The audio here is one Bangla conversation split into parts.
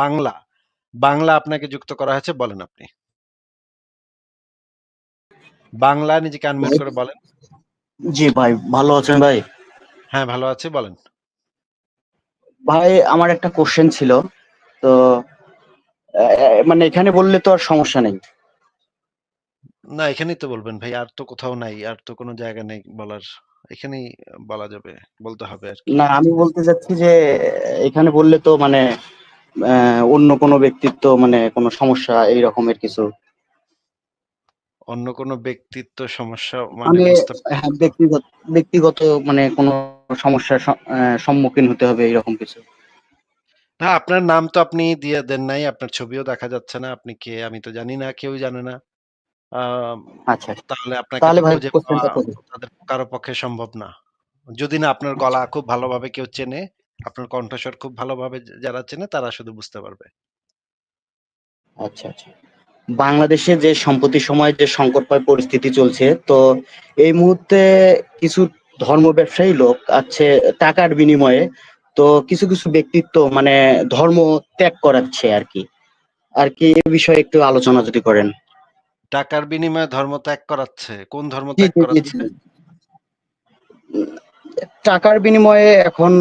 বাংলা, বাংলা আপনাকে যুক্ত করা হয়েছে বলেন আপনি। বাংলা নিজেকে আনমিউট করে বলেন। জি ভাই, ভালো আছেন ভাই? হ্যাঁ, ভালো আছি বলেন। ভাই আমার একটা কোয়েশ্চেন ছিল। তো মানে এখানে বললে তো আর সমস্যা নেই। না এখানেই তো বলবেন ভাই। আর তো কোথাও নাই। আর তো কোনো জায়গা নেই বলার। এখানেই বলা যাবে, বলতে হবে আরকি। না আমি বলতে চাচ্ছি যে এখানে বললে তো মানে অন্য কোনো ব্যক্তিত্ব মানে কোনো সমস্যা এই রকমের কিছু। অন্য কোন ব্যক্তিত্ব সমস্যা মানে মানে হ্যাঁ, ব্যক্তিগত ব্যক্তিগত মানে কোনো সমস্যার সম্মুখীন হতে হবে এরকম কিছু। না আপনার নাম তো আপনি দিয়ে দেন নাই। আপনার ছবিও দেখা যাচ্ছে না। আপনি কে আমি তো জানি না, কেউই জানে না। আচ্ছা, আচ্ছা। তাহলে আপনাকে তাহলে খুঁজে। তাদের কারও পক্ষে সম্ভব না। যদি না আপনার আচ্ছা। গলা খুব ভালোভাবে কেউ চেনে, আপনার কণ্ঠস্বর খুব ভালোভাবে যারা চেনে তারা শুধু বুঝতে পারবে। আচ্ছা, আচ্ছা। বাংলাদেশে যে সম্প্রতি সময়ে যে সংকটময় পরিস্থিতি চলছে, তো এই মুহূর্তে কিছু ধর্ম ব্যবসায়ী লোক আছে টাকার বিনিময়ে তো কিছু, কিছু ব্যক্তিত্ব মানে ধর্ম ত্যাগ করাচ্ছে আর কি আর কি এ বিষয়ে একটু আলোচনা যদি করেন। টাকার বিনিময়ে ধর্ম ত্যাগ করাচ্ছে। কোন ধর্ম ত্যাগ। করাচ্ছে? টাকার বিনিময়ে এখন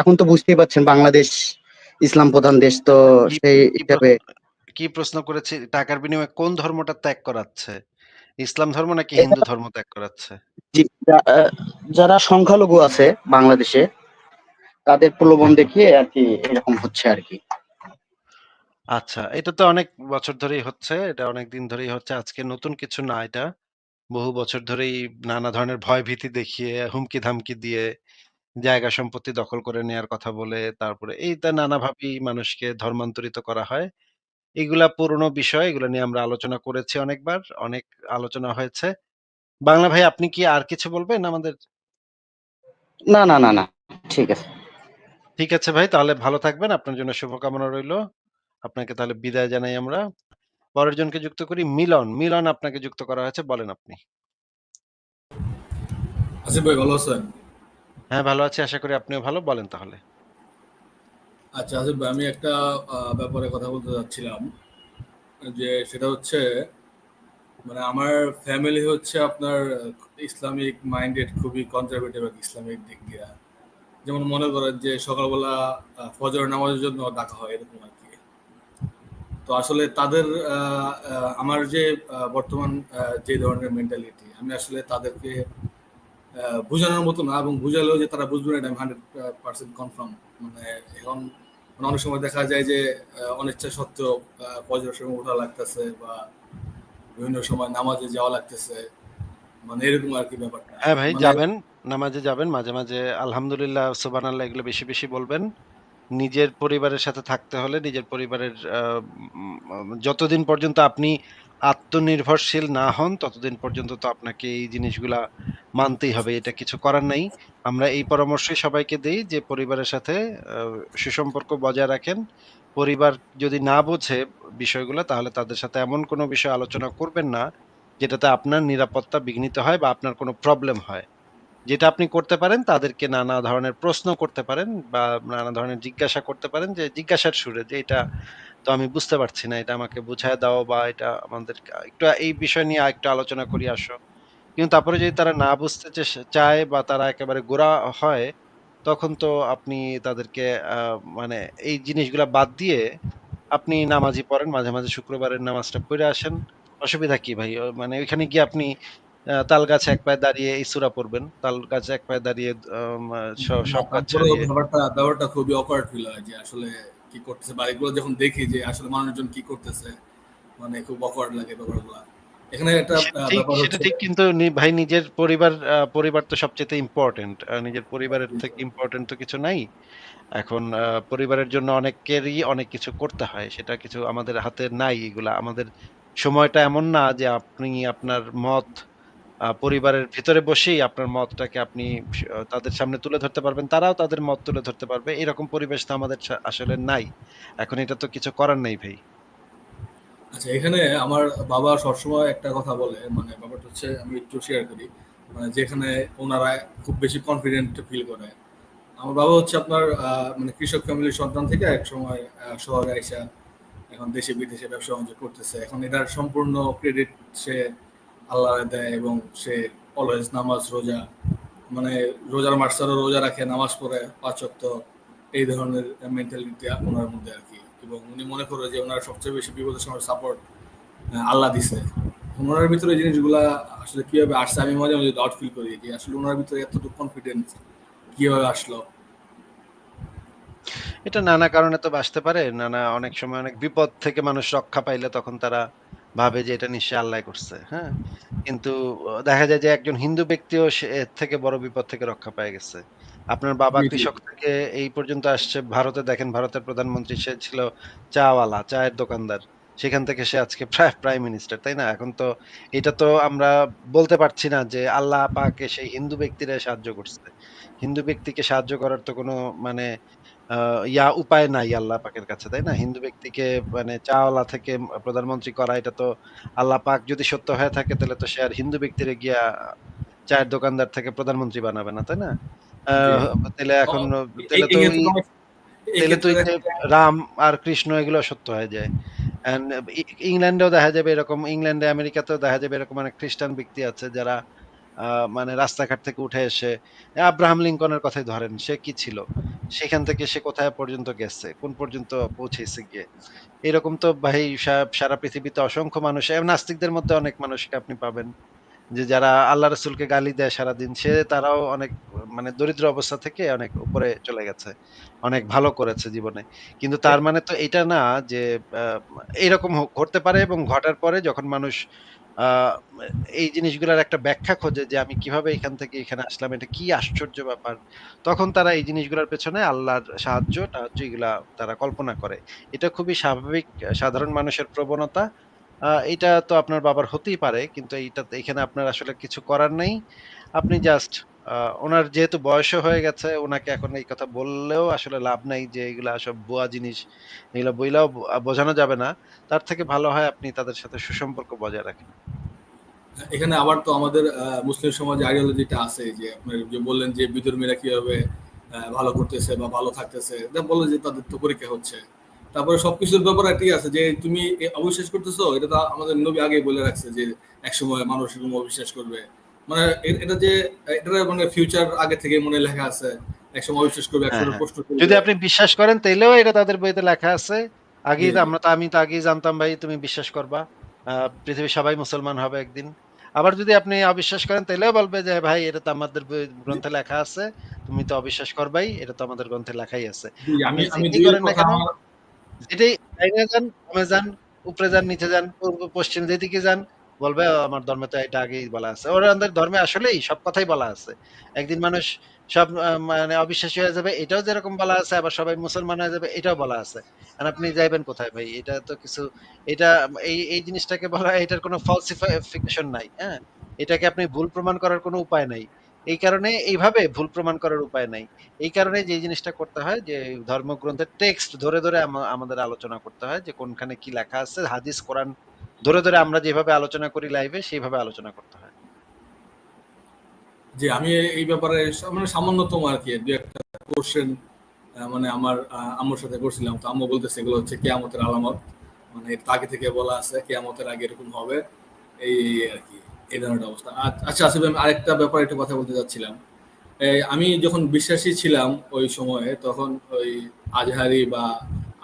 এখন তো বুঝতেই পারছেন বাংলাদেশ ইসলাম প্রধান দেশ তো সেই হিসাবে কি প্রশ্ন করেছি? টাকার বিনিময়ে কোন ধর্মটা ত্যাগ করাচ্ছে? ইসলাম ধর্ম নাকি হিন্দু ধর্ম ত্যাগ করাচ্ছে? যারা সংখ্যালঘু আছে বাংলাদেশে তাদের প্রলোভন দেখিয়ে আরকি এরকম হচ্ছে আর কি আচ্ছা, এটা তো অনেক বছর ধরেই হচ্ছে। এটা অনেকদিন ধরেই হচ্ছে। আজকে নতুন কিছু না এটা। বহু বছর ধরেই নানা ধরনের ভয়ভীতি দেখিয়ে, হুমকি-ধামকি দিয়ে, জায়গা সম্পত্তি দখল করে নেয়ার কথা বলে, তারপরে এইটা নানাভাবেই মানুষকে ধর্মান্তরিত করা হয়। এগুলা পুরনো বিষয়। এগুলা নিয়ে আমরা আলোচনা করেছি অনেকবার। অনেক আলোচনা হয়েছে। বাংলা ভাই আপনি কি আর কিছু বলবেন আমাদের? না, না, না, না। ঠিক আছে। ঠিক আছে ভাই তাহলে ভালো থাকবেন। আপনার জন্য শুভকামনা রইল। আপনাকে তাহলে বিদায় জানাই আমরা। পরের জনকে যুক্ত করি মিলন। মিলন আপনাকে যুক্ত করা হয়েছে। বলেন আপনি। আসিফ ভাই ভালো আছেন? হ্যাঁ, ভালো আছি। আশা করি আপনিও ভালো। বলেন তাহলে। আচ্ছা আসিফ ভাই আমি একটা ব্যাপারে কথা বলতে চাচ্ছিলাম। যে সেটা হচ্ছে মানে আমার ফ্যামিলি হচ্ছে আপনার ইসলামিক মাইন্ডেড খুবই কনজারভেটিভ ইসলামিক দিক দিয়া। যেমন মনে করেন যে সকালবেলা ফজর নামাজের জন্য ডাকা হয় এরকম আরকি। তো আসলে তাদের আমার যে বর্তমান যে ধরনের মেন্টালিটি আমি আসলে তাদেরকে বুঝানোর মতো না এবং বুঝালেও যে তারা বুঝবে না এটা আমি 100% কনফার্ম। মানে এখন অনেক সময় দেখা যায় যে অনিচ্ছা সত্ত্বেও ফজরের সময় উঠা লাগতেছে বা বিভিন্ন সময় নামাজে যাওয়া লাগতেছে। মানে এরকম আর কি ব্যাপারটা। হ্যাঁ ভাই মানে যাবেন। নামাজে যাবেন। মাঝে, মাঝে আলহামদুলিল্লাহ, সুবহানাল্লাহ এগুলো বেশি, বেশি বলবেন। নিজের পরিবারের সাথে থাকতে হলে নিজের পরিবারের যতদিন পর্যন্ত আপনি আত্মনির্ভরশীল না হন, ততদিন পর্যন্ত তো আপনাকে এই জিনিসগুলা মানতেই হবে। এটা কিছু করার নাই। আমরা এই পরামর্শই সবাইকে দেই যে পরিবারের সাথে সুসম্পর্ক বজায় রাখেন। পরিবার যদি না বোঝে বিষয়গুলো তাহলে তাদের সাথে এমন কোনো বিষয় আলোচনা করবেন না, যেটাতে আপনার নিরাপত্তা বিঘ্নিত হয় বা আপনার কোনো প্রবলেম হয়। যেটা আপনি করতে পারেন তাদেরকে নানা ধরনের প্রশ্ন করতে পারেন বা নানা ধরনের জিজ্ঞাসা করতে পারেন যে জিজ্ঞাসার সুরে যে, "এটা তো আমি বুঝতে পারছি না। এটা আমাকে বুঝায় দাও বা এটা আমাদের একটু এই বিষয় নিয়ে আরেকটু আলোচনা করি আসো।" কিন্তু তারপরে যদি তারা না বুঝতে চায় বা তারা একেবারে গোঁড়া হয়, তখন তো আপনি তাদেরকে মানে এই জিনিসগুলা বাদ দিয়ে আপনি নামাজই পড়েন। মাঝে, মাঝে শুক্রবারের নামাজটা পড়ে আসেন। অসুবিধা কি ভাই? মানে ওইখানে গিয়ে আপনি তাল গাছে এক পায়ে দাঁড়িয়ে এই সূরা পড়বেন। তাল গাছে এক পায়ে দাঁড়িয়ে সব তারপরেও ছাড়িয়ে ব্যাপারটা ব্যাপারটা খুবই awkward ফিল হয় যে আসলে কি করতেছে বা এগুলো যখন দেখি যে আসলে মানুষজন কি করতেছে, মানে খুব awkward লাগে ব্যাপারগুলা। এখানে একটা ব্যাপার সেটা ঠিক কিন্তু ভাই নিজের পরিবার পরিবার তো সবচেয়ে ইম্পোর্টেন্ট। নিজের পরিবারের থেকে। ইম্পোর্টেন্ট তো কিছু নাই। এখন পরিবারের জন্য অনেকেরই অনেক কিছু করতে হয়। সেটা কিছু আমাদের হাতে নাই এগুলা। আমাদের সময়টা এমন না যে আপনি আপনার মত পরিবারের ভিতরে বসেই আপনার মতটাকে আপনি তাদের সামনে তুলে ধরতে পারবেন। তারাও তাদের মত তুলে ধরতে পারবে। এরকম পরিবেশ তো আমাদের আসলে নাই। এখন এটা তো কিছু করার নেই ভাই। আচ্ছা এখানে আমার বাবা সবসময় একটা কথা বলে মানে ব্যাপারটা হচ্ছে আমি একটু শেয়ার করি। মানে যেখানে ওনারা খুব বেশি কনফিডেন্ট ফিল করে। আমার বাবা হচ্ছে আপনার মানে কৃষক ফ্যামিলির সন্তান থেকে এক সময় শহরে আইসা এখন দেশে বিদেশে ব্যবসা বাণিজ্য করতেছে এখন এটার সম্পূর্ণ ক্রেডিট সে আল্লাহ দেয় এবং সে অলওয়েজ নামাজ, রোজা মানে রোজার মাস্টারও রোজা রাখে, নামাজ পড়ে পাঁচ ওয়াক্ত, এই ধরনের মেন্টালিটি ওনার মধ্যে আর কি। এবং উনি মনে করে যে ওনার সবচেয়ে বেশি বিপদের সময় সাপোর্ট আল্লাহ দিছে। ওনার ভিতরে জিনিসগুলা আসলে কীভাবে আসছে, আমি মাঝে মাঝে ডাউট ফিল করি যে আসলে ওনার ভিতরে এতটুকু কনফিডেন্স কীভাবে আসলো? এটা নানা কারণে তো বাঁচতে পারে। নানা, অনেক সময় অনেক বিপদ থেকে মানুষ রক্ষা পাইলে তখন তারা ভাবে যে এটা নিশ্চয়ই আল্লাহ করছে হ্যাঁ? কিন্তু দেখা যায় যে একজন হিন্দু ব্যক্তিও সে এর থেকে বড় বিপদ থেকে রক্ষা পেয়ে গেছে। আপনার বাবা। কৃষক থেকে এই পর্যন্ত আসছে। ভারতে দেখেন ভারতের প্রধানমন্ত্রী সে ছিল চাওয়ালা চায়ের দোকানদার। সেখান থেকে সে আজকে প্রায় প্রাইম মিনিস্টার তাই না? এখন তো এটা তো আমরা বলতে পারছি না যে আল্লাহ পাকে সেই হিন্দু ব্যক্তিরা সাহায্য করছে। হিন্দু ব্যক্তিকে সাহায্য করার তো কোনো মানে আহ, ইয়া উপায় নাই আল্লাহ পাকের কাছে তাই না? হিন্দু ব্যক্তিকে মানে চাওয়ালা থেকে প্রধানমন্ত্রী করা এটা তো আল্লাহ পাক যদি সত্য হয়ে থাকে তাহলে তো সে আর হিন্দু ব্যক্তিরে গিয়া চায়ের দোকানদার থেকে প্রধানমন্ত্রী বানাবে না তাই না? তাহলে এখন তাহলে তো তাহলে তো রাম আর কৃষ্ণ এগুলো সত্য হয়ে যায়। ইংল্যান্ডেও দেখা যাবে এরকম ইংল্যান্ডে আমেরিকাতেও দেখা যাবে এরকম অনেক খ্রিস্টান ব্যক্তি আছে যারা মানে রাস্তাঘাট থেকে উঠে এসে, আব্রাহাম লিঙ্কনের কথাই ধরেন, সে কি ছিল? সেখান থেকে সে কোথায় পর্যন্ত গেছে? কোন পর্যন্ত পৌঁছেছে গিয়ে? এরকম তো ভাই সারা পৃথিবীতে অসংখ্য মানুষ এবং নাস্তিকদের মধ্যে অনেক মানুষকে আপনি পাবেন। যে যারা আল্লাহ রসুলকে গালি দেয় সারাদিন, সে তারাও অনেক মানে দরিদ্র অবস্থা থেকে অনেক উপরে চলে গেছে, অনেক ভালো করেছে জীবনে। কিন্তু তার মানে তো এটা না যে এরকম ঘটতে পারে এবং ঘটার পরে যখন মানুষ এই জিনিসগুলোর একটা ব্যাখ্যা খোঁজে যে আমি কীভাবে এখান থেকে এখানে আসলাম, এটা কি আশ্চর্য ব্যাপার, তখন তারা এই জিনিসগুলোর পেছনে আল্লাহর সাহায্য টাহায্য এগুলা তারা কল্পনা করে। এটা খুবই স্বাভাবিক, সাধারণ মানুষের প্রবণতা। এটা তো আপনার বাবার হতেই পারে, কিন্তু এইটা এখানে আপনার আসলে কিছু করার নেই। আপনি জাস্ট ওনার যেহেতু বয়সও হয়ে গেছে, ওনাকে এখন এই কথা বললেও আসলে লাভ নাই যে এগুলা সব বুয়া জিনিস, এগুলা বইলাও বোঝানো যাবে না। তার থেকে ভালো হয় আপনি তাদের সাথে সুসম্পর্ক বজায় রাখেন। এখানে আবার তো আমাদের মুসলিম সমাজে আইডিওলজিটা আছে যে, আপনার যে বললেন যে বিধর্মীরা কীভাবে ভালো করতেছে বা ভালো থাকতেছে, এটা বলে যে তাদের তো পরীক্ষা হচ্ছে। তারপরে সবকিছুর ব্যাপারে ঠিক আছে যে, তুমি অবিশ্বাস করতেছো, এটা তো আমাদের নবী আগে বলে রাখছে যে, একসময় মানুষ এরকম অবিশ্বাস করবে। মানে এটা যে এটা মানে ফিউচার আগে থেকে মনে লেখা আছে। একসময় অবিশ্বাস করবে একসময় হ্যাঁ, প্রশ্ন করবে যদি আপনি বিশ্বাস করেন এটা তাদের বইতে লেখা আছে। আগেই। আমরা তো আমি তো আগেই জানতাম ভাই তুমি বিশ্বাস করবা। পৃথিবীর সবাই মুসলমান হবে একদিন। আবার যদি আপনি অবিশ্বাস করেন তাহলেও বলবে যে ভাই এটা তো আমাদের গ্রন্থে লেখা আছে। তুমি তো অবিশ্বাস করবাই এটা তো আমাদের গ্রন্থে লেখাই আছে। জি, আমি আমি যেটাই দুই করেন না কেন, যেটাই যান উপরে যান নিচে যান পূর্ব পশ্চিম যেদিকে যান বলবে আমার ধর্মে তো এটা আগেই বলা আছে। ওর আমাদের ধর্মে আসলেই সব কথাই বলা আছে। একদিন মানুষ সব মানে অবিশ্বাসী হয়ে যাবে, এটাও যেরকম বলা আছে, আবার সবাই মুসলমান হয়ে যাবে, এটাও বলা আছে। আর আপনি যাইবেন কোথায় ভাই? এটা তো কিছু, এটা, এই এই জিনিসটাকে বলা, এটার কোনো ফলসিফিকেশন নাই হ্যাঁ? এটাকে আপনি ভুল প্রমাণ করার কোনো উপায় নাই। এই কারণে এইভাবে ভুল প্রমাণ করার উপায় নাই। এই কারণে যে জিনিসটা করতে হয়, যে ধর্মগ্রন্থের টেক্সট ধরে ধরে আমাদের আলোচনা করতে হয়, যে কোনখানে কি লেখা আছে, হাদিস, কোরআন ধরে ধরে আমরা যেভাবে আলোচনা করি লাইভে সেইভাবে আলোচনা করতে হয়। যে আমি এই ব্যাপারে মানে সামান্যতম আর কি, দু একটা কোশ্চেন মানে আমার আম্মুর সাথে করছিলাম। তো আম্মু বলতেছে, এগুলো হচ্ছে কেয়ামতের আলামত। মানে আগে থেকে বলা আছে, কেয়ামতের আগে এরকম হবে। এই আর কি, এই ধরনের অবস্থা। আচ্ছা আসলে আমি আরেকটা ব্যাপারে একটু কথা বলতে চাচ্ছিলাম। আমি যখন বিশ্বাসী ছিলাম ওই সময়ে, তখন ওই আজহারি বা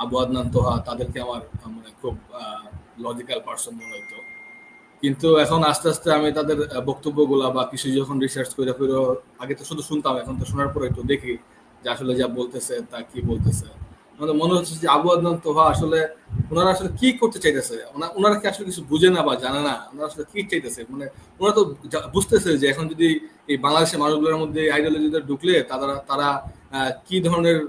আবু আদনান, তোহা, তাদেরকে আমার মানে খুব লজিক্যাল পার্সন মনে হইতো। কিন্তু এখন আস্তে আস্তে আমি তাদের বক্তব্যগুলা বা কিছু যখন রিসার্চ করে করে আগে তো শুধু শুনতাম, এখন তো শোনার পরে একটু দেখি যে আসলে যা বলতেছে তা কি বলতেছে। আমাদের মনে হচ্ছে যে আবু আদনান তোহা আসলে ওনারা আসলে কি করতে চাইতেছে? ওনা- ওনারা কি আসলে কিছু বুঝে না বা জানে না? ওনারা আসলে কি চাইতেছে? মানে ওনারা তো বুঝতেছে যে এখন যদি এই বাংলাদেশের মানুষগুলোর মধ্যে আইডিওলজিতে ঢুকলে তারা তারা কি ধরনের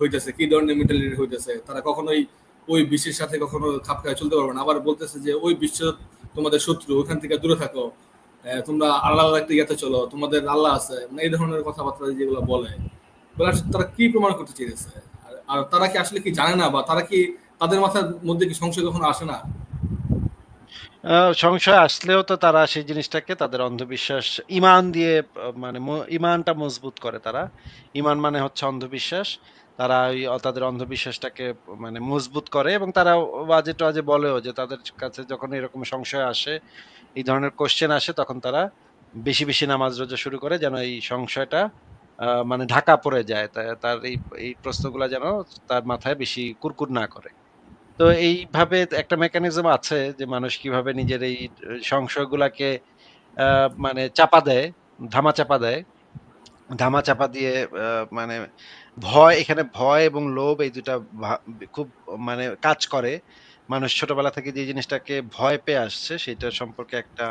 হইতেছে, কি ধরনের মেন্টালিটি হইতেছে? তারা কখনোই ওই বিশ্বের সাথে কখনো খাপ খায়, চলতে পারবে না। আবার বলতেছে যে, ওই বিশ্ব তোমাদের শত্রু, ওখান থেকে দূরে থাকো। তোমরা আল্লাহ আল্লাহ একটা ইয়াতে চলো, তোমাদের আল্লাহ আছে। মানে এই ধরনের কথাবার্তা যেগুলো বলে। তারা কি প্রমাণ করতে চেয়েছে? আর- তারা কি আসলে কি জানে না? বা তারা কি তাদের মাথার মধ্যে কি সংশয় কখনো আসে না? সংশয় আসলেও তো তারা সেই জিনিসটাকে তাদের অন্ধবিশ্বাস, ইমান দিয়ে মানে ইমানটা মজবুত করে তারা। ইমান মানে হচ্ছে অন্ধবিশ্বাস। তারা ওই তাদের অন্ধবিশ্বাসটাকে মানে মজবুত করে এবং তারা ওয়াজে-টোয়াজে বলেও যে তাদের কাছে যখন এরকম সংশয় আসে, এই ধরনের কোশ্চেন আসে তখন তারা বেশি, বেশি নামাজ রোজা শুরু করে যেন এই সংশয়টা মানে ঢাকা পড়ে যায়। তার এই এই প্রশ্নগুলা যেন তার মাথায় বেশি কুরকুর না করে। তো এইভাবে একটা মেকানিজম আছে যে মানুষ কীভাবে নিজের এই সংশয়গুলাকে মানে চাপা দেয়, ধামাচাপা দেয়। ধামাচাপা দিয়ে মানে ভয় এখানে ভয় এবং লোভ এই দুটা খুব মানে কাজ করে। মানুষ ছোটবেলা থেকে যে জিনিসটাকে ভয় পেয়ে আসছে সেটা সম্পর্কে একটা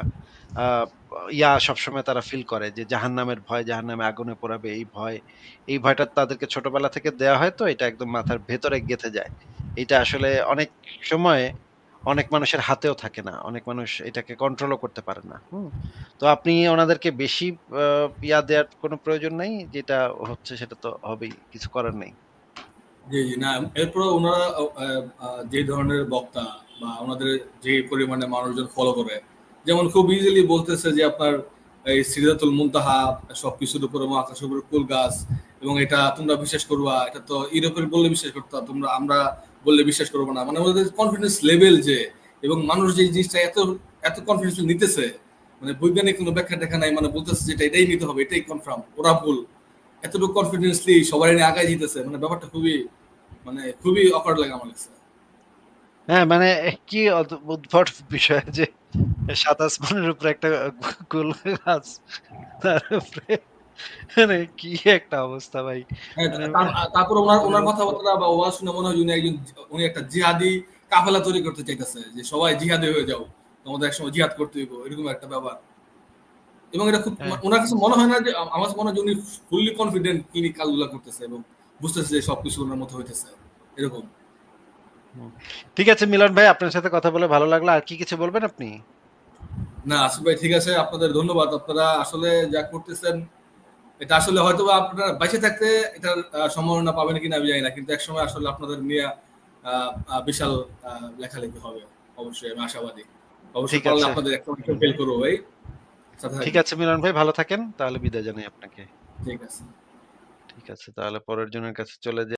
ইয়া সবসময় তারা ফিল করে যে জাহান্নামের ভয়, জাহান্নামে আগুনে পোড়াবে এই ভয়। এই ভয়টা তাদেরকে ছোটবেলা থেকে দেয়া হয় তো এটা একদম মাথার ভেতরে গেঁথে যায়। এটা আসলে অনেক সময় অনেক মানুষের হাতেও থাকে না। অনেক মানুষ এটাকে কন্ট্রোলও করতে পারে না। হুম? তো আপনি ওনাদেরকে বেশি ইয়া দেয়ার কোনো প্রয়োজন নাই। যেটা হচ্ছে সেটা তো হবেই। কিছু করার নেই। জি, জি। না এরপরেও উনারা ও আ আ যে ধরনের বক্তা বা ওনাদের যে পরিমাণে মানুষজন ফলো করে, যেমন খুব ইজিলি বলতেছে যে আপনার এই সিদরাতুল মুনতাহা সবকিছুর উপরে মহাকাশের উপরে কুল গাছ এবং এটা তোমরা বিশ্বাস করবা। এটা তো ইউরোপের বললে বিশ্বাস করতো তোমরা আমরা বললে বিশ্বাস করব না। মানে ওদের কনফিডেন্স লেভেল যে এবং মানুষ যে জিনিসটা এত এত কনফিডেন্সলি নিতেছে, মানে বৈজ্ঞানিক কোনো ব্যাখ্যা-ট্যাখ্যা নাই। মানে বলতেছে যে এটা এটাই নিতে হবে, এটাই কনফার্ম। ওরা ভুল। এতটুকু কনফিডেন্সলি সবাই নিয়ে আগায় দিতেছে। মানে ব্যাপারটা খুবই মানে খুবই অকওয়ার্ড লাগে আমার কাছে। হ্যাঁ, মানে কি উদ্ভট বিষয় যে ৭ আসমানের উপরে একটা কুল গাছ। তার মানে কি একটা অবস্থা ভাই। হ্যাঁ, তার তারপরে উনার উনার কথাবার্তা বা ওয়াজ শুনে মনে হয় উনি একজন উনি একটা জিহাদি কাফেলা তৈরি করতে চাইতেছে। যে সবাই জিহাদি হয়ে যাও। তোমাদের একসময় জিহাদ করতে হইব। এরকম একটা ব্যাপার। এবং এটা খুব হ্যাঁ। উনার কাছে মনে হয় না যে আমার মনে হয় উনি ফুললি কনফিডেন্ট তিনি কাজগুলা করতেছে এবং বুঝতেছে যে সবকিছু উনার মতো হইতেছে। এরকম। ঠিক আছে মিলন ভাই আপনার সাথে কথা বলে ভালো লাগল। আর কি কিছু বলবেন আপনি? না আসিফ ভাই ঠিক আছে। আপনাদের ধন্যবাদ। আপনারা আসলে যা করতেছেন এটা আসলে হয়তোবা আপনারা বেঁচে থাকতে এটার সম্ভাবনা পাবেন কিনা আমি জানি না। কিন্তু একসময় আসলে আপনাদের নিয়ে বিশাল লেখালেখি হবে। অবশ্যই আমি আশাবাদী। অবশ্যই পারলে আপনাদের একটা ফেল করব ভাই। ঠিক আছে মিলন ভাই ভালো থাকেন। তাহলে বিদায় জানাই আপনাকে। ঠিক আছে। ঠিক আছে তাহলে পরের জনের কাছে চলে যাই।